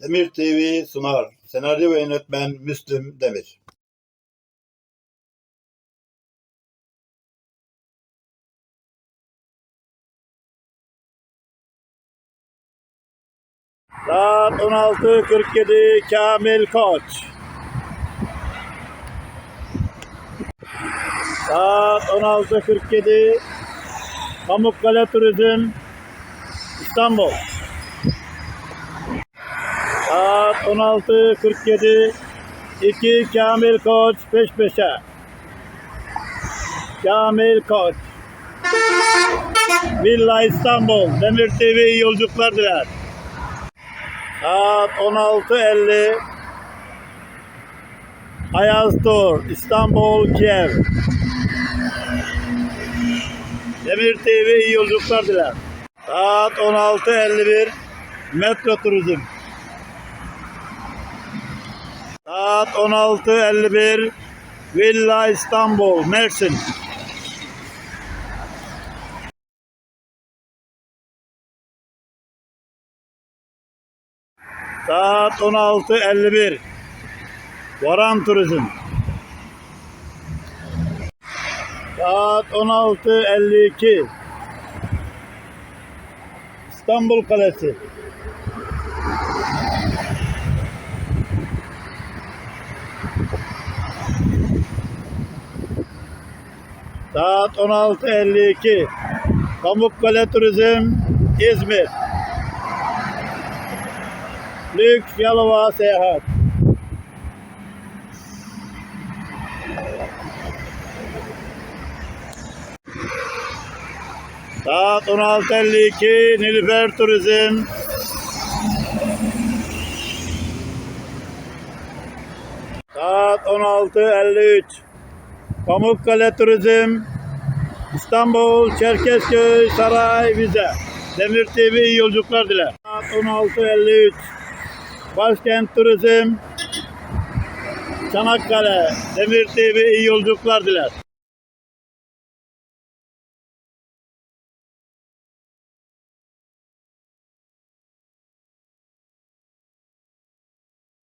Demir TV sunar. Senaryo ve yönetmen Müslüm Demir. Saat 16.47 Kamil Koç. Saat 16.47 Pamukkale Turizm İstanbul. Saat 16.47 2 Kamil Koç peş peşe. Kamil Koç. Villa İstanbul. Demir TV iyi yolculuklar diler. Saat 16.50 Ayaz Tur İstanbul Kiev. Demir TV iyi yolculuklar diler. Saat 16.51 Metro Turizm. Saat 16.51 Villa İstanbul Mersin. Saat 16.51 Varan Turizm. Saat 16.52 İstanbul Kalesi. Saat 16.52 Pamukkale Turizm İzmir. Lüks Yalova Seyahat. Saat 16.52 Nilüfer Turizm. Saat 16.53 Pamukkale Turizm. İstanbul, Çerkezköy, Saray, Vize. Demir TV iyi yolculuklar diler. Saat 16.53 Başkent Turizm. Çanakkale, Demir TV iyi yolculuklar diler.